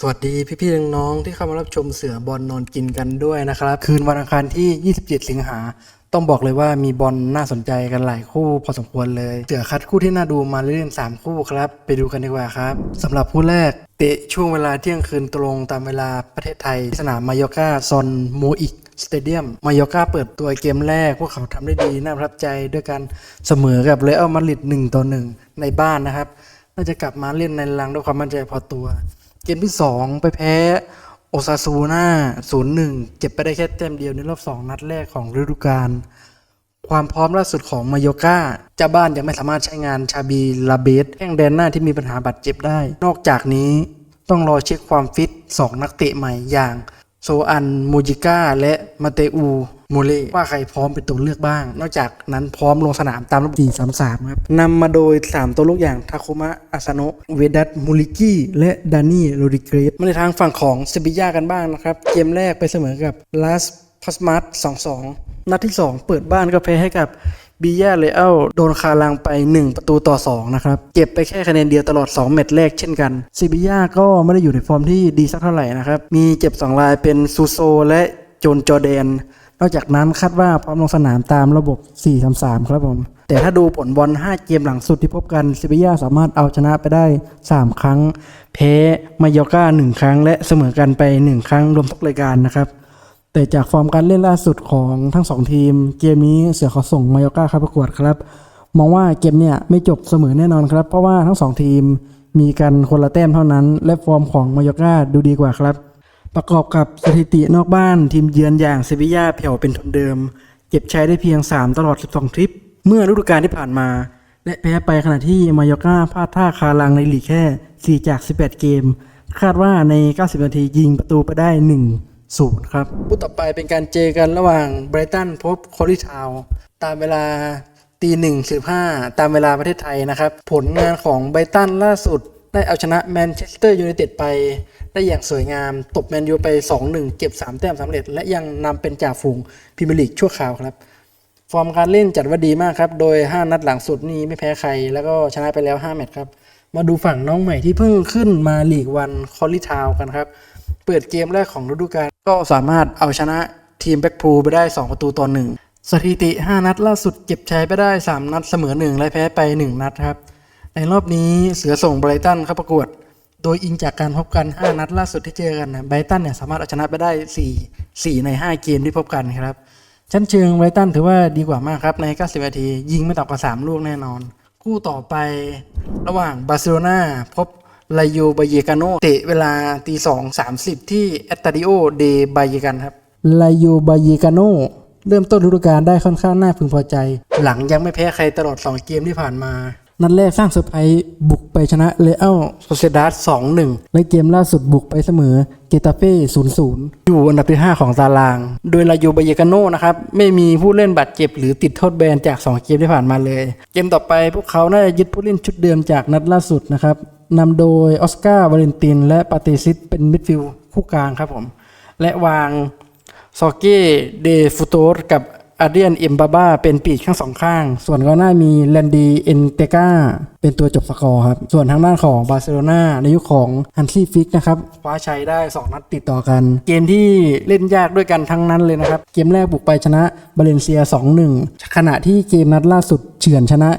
สวัสดีพี่ๆน้องๆที่เข้ามารับชมเสือบอลนอนกินกันด้วยนะครับ คืนวันอังคารที่ 27 สิงหา ต้องบอกเลยว่ามีบอลน่าสนใจกันหลายคู่พอสมควรเลย เสือคัดคู่ที่น่าดูมาเล่นๆ3คู่ครับ ไปดูกันดีกว่าครับสำหรับคู่แรกเตะช่วงเวลาเที่ยงคืนตรงตามเวลาประเทศไทย สนามมายอกาซอนโมอิกสเตเดียม มายอกาเปิดตัวเกมแรก พวกเขาทำได้ดีน่าประทับใจด้วยการเสมอกับเรอัลมาดริด1ต่อ1ในบ้านนะครับ น่าจะกลับมาเล่นในลังด้วยความมั่นใจพอตัว เกมที่ 2 ไปแพ้โอซาซูน่า0-1 เจ็บไปได้แค่แต้มเดียวในรอบ 2 นัดแรกของฤดูกาลความพร้อมล่าสุดของมายอกาเจ้าบ้านยังไม่สามารถใช้งานชาบีลาเบสแข้งแดนหน้าที่มีปัญหาบาดเจ็บได้ นอกจากนี้ต้องรอเช็คความฟิต 2 นักเตะใหม่อย่าง โซอันมูจิก้า และมาเตอู โมเล่ว่าใครพร้อมเป็นตัวเลือกบ้าง นอกจากนั้นพร้อมลงสนามตามระบบ4-3-3ครับนำมาโดย 3 ตัวลูกอย่างทาคุมะอาซาโนะเวดัตมูริกิและดานี่โรดิเกรสมาในทางฝั่งของเซบียากันบ้างนะครับ เกมแรกไปเสมอกับลาสพัสมาร์ส2-2นัดที่ 2 เปิดบ้านก็แพ้ให้กับบียาเลอัลโดนคาลังไป 1 ประตูต่อ 2 นะครับ เก็บไปแค่คะแนนเดียวตลอด2แมตช์แรกเช่นกันซีบียาก็ไม่ได้อยู่ในฟอร์มที่ดีสักเท่าไหร่นะครับ มีเจ็บ 2 รายเป็นซูโซและโจนจอแดน นอกจากนั้นคาดว่าพร้อมลงสนามตามระบบ 4-3-3 ครับผม แต่ถ้าดูผลบอล 5 เกมหลังสุดที่พบกันซิบิยาสามารถเอาชนะไปได้ 3 ครั้ง แพ้มายอร์กา1 ครั้ง และเสมอกันไป 1 ครั้งรวมทุกรายการนะครับแต่จากฟอร์มการเล่นล่าสุดของทั้ง 2 ทีม เกมนี้เสือขาส่งมายอร์กาเข้าประกวดครับ มองว่าเกมเนี่ยไม่จบเสมอแน่นอนครับ เพราะว่าทั้ง 2 ทีมมีกันคนละแต้มเท่านั้น และฟอร์มของมายอร์กาดูดีกว่าครับ ประกอบกับสถิตินอกบ้านทีมเยือนอย่างเซบียาแผ่วเป็นทุนเดิม เก็บใช้ได้เพียง 3 ตลอด 12 ทริป เมื่อฤดูกาลที่ผ่านมา และแพ้ไปขณะที่มายอร์กาพลาดท่าคาลังในลีกแค่ 4 จาก 18 เกม คาดว่าใน 90 นาทียิงประตูไปได้ 1 0 ครับคู่ต่อไปเป็นการเจอกันระหว่างไบรตันพบคอริทาวตามเวลาตีหนึ่งสิบห้าตามเวลาประเทศไทยนะครับ ผลงานของไบรตันล่าสุด ได้เอาชนะแมนเชสเตอร์ยูไนเต็ดไป ได้อย่างสวยงาม ตบแมนยูไป 2-1 เก็บ 3 แต้มสำเร็จ และยังนำเป็นจ่าฝูงพรีเมียร์ลีกชั่วคราวครับ ฟอร์มการเล่นจัดว่าดีมากครับ โดย 5 นัดหลังสุดนี้ไม่แพ้ใคร แล้วก็ชนะไปแล้ว 5 แมตช์ครับ มาดูฝั่งน้องใหม่ที่เพิ่งขึ้นมาลีกวันคอลลิทาวกันครับ เปิดเกมแรกของฤดูกาลก็สามารถเอาชนะทีมแบ็กพูลไปได้ 2 ประตูต่อหนึ่งสถิติ 5 นัดล่าสุดเก็บชัยไปได้ 3 นัดเสมอ 1 และแพ้ไป 1 นัดครับ ในรอบนี้เสือส่งไบรตันเข้าประกวด โดยอิงจากการพบกัน 5 นัดล่าสุดที่เจอกันนะไบรตันเนี่ยสามารถเอาชนะไปได้ 4 4 ใน 5 เกมที่พบกันครับ ชั้นเชิงไบรตันถือว่าดีกว่ามากครับใน 90 นาที ยิงไม่ต่ำกว่า 3 ลูกแน่นอน คู่ต่อไประหว่างบาร์เซโลนาพบไลโยบาเยกาโนเตะเวลาตีสองสามสิบที่แอตตาดิโอเดบาเยกันครับไลโยบาเยกาโนเริ่มต้นฤดูกาลได้ค่อนข้างน่าพึงพอใจ หลังยังไม่แพ้ใครตลอด 2 เกมที่ผ่านมา นัดแรกสร้างเซอร์ไพรส์บุกไปชนะเลอัลโซเซดาส2-1และเกมล่าสุดบุกไปเสมอเกตาเฟ่0-0อยู่อันดับที่ 5 ของตาราง โดยลาโยบาเยกาโนนะครับ ไม่มีผู้เล่นบาดเจ็บหรือติดโทษแบนจาก 2 เกมที่ผ่านมาเลย เกมต่อไปพวกเขาน่าจะยึดผู้เล่นชุดเดิมจากนัดล่าสุดนะครับนำโดยออสการ์วาเลนติน และปาเตซิสเป็นมิดฟิลด์คู่กลางครับผม และวางซอเก้เดฟูโตสกับ อาเดียนเอ็มบาบ้าเป็นปีกข้างสองข้าง ส่วนก็หน้ามีแลนดีเอนเตกาเป็นตัวจบสกอร์ครับ ส่วนทางด้านของบาร์เซโลนาในยุคของฮันซี่ฟิกนะครับคว้าชัยได้ 2 นัดติดต่อกัน เกมที่เล่นยากด้วยกันทั้งนั้นเลยนะครับ เกมแรกบุกไปชนะบาเลนเซีย 2-1 ขณะที่เกมนัดล่าสุดเฉือนชนะ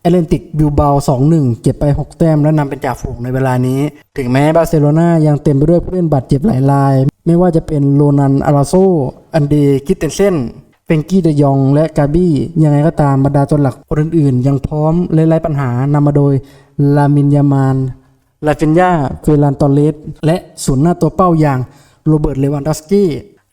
แอตเลนติกบิลเบา2-1เก็บไป 6 แต้มและนำเป็นจ่าฝูงในเวลานี้ ถึงแม้บาร์เซโลนายังเต็มไปด้วยผู้เล่นบาดเจ็บหลายราย ไม่ว่าจะเป็นโรนันอาราโซ อันเดคิตเตนเซน เฟงกี้เดยองและกาบี้ยังไงก็ตามบรรดาตัวหลักคนอื่นๆ ยังพร้อมและไร้ปัญหานำมาโดยลามินยามานลาฟินยาเฟรันตอเลสและศูนย์หน้าตัวเป้าอย่างโรเบิร์ตเลวันดอสกี้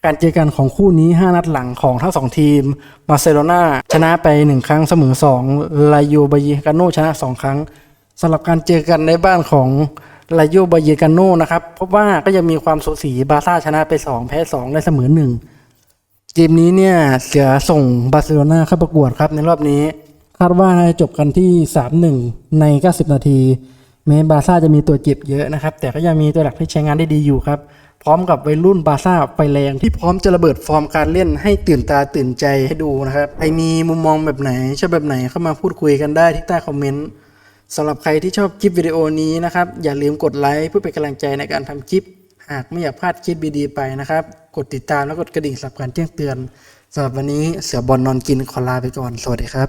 การเจอกันของคู่นี้ 5 นัดหลังของทั้ง2ทีมบาร์เซโลนาชนะไป 1 ครั้งเสมอ2ลาโยบายกาโนชนะ 2 ครั้งสำหรับการเจอกันในบ้านของลาโยบายกาโนนะครับพบว่าก็ยังมีความสูสีบาร์ซ่าชนะไป 2 แพ้ 2 และเสมอ 1 เกมนี้เนี่ยเสือส่งบาร์เซโลนาเข้าประกวดครับในรอบนี้ คาดว่าจะจบกันที่ 3-1 ใน 90 นาที แม้บาซ่าจะมีตัวเจ็บเยอะนะครับ แต่ก็ยังมีตัวหลักที่ใช้งานได้ดีอยู่ครับ พร้อมกับวัยรุ่นบาซ่าไฟแรงที่พร้อมจะระเบิดฟอร์มการเล่นให้ตื่นตาตื่นใจให้ดูนะครับใครมีมุมมองแบบไหนชอบแบบไหนเข้ามาพูดคุยกันได้ที่ใต้คอมเมนต์สำหรับใครที่ชอบคลิปวิดีโอนี้นะครับอย่าลืมกดไลค์เพื่อเป็นกำลังใจในการทำคลิป หากไม่อยากพลาดคลิปดีๆไปนะครับ กดติดตามและกดกระดิ่งสำหรับการแจ้งเตือนสำหรับวันนี้เสือบอลนอนกินขอลาไปก่อน สวัสดีครับ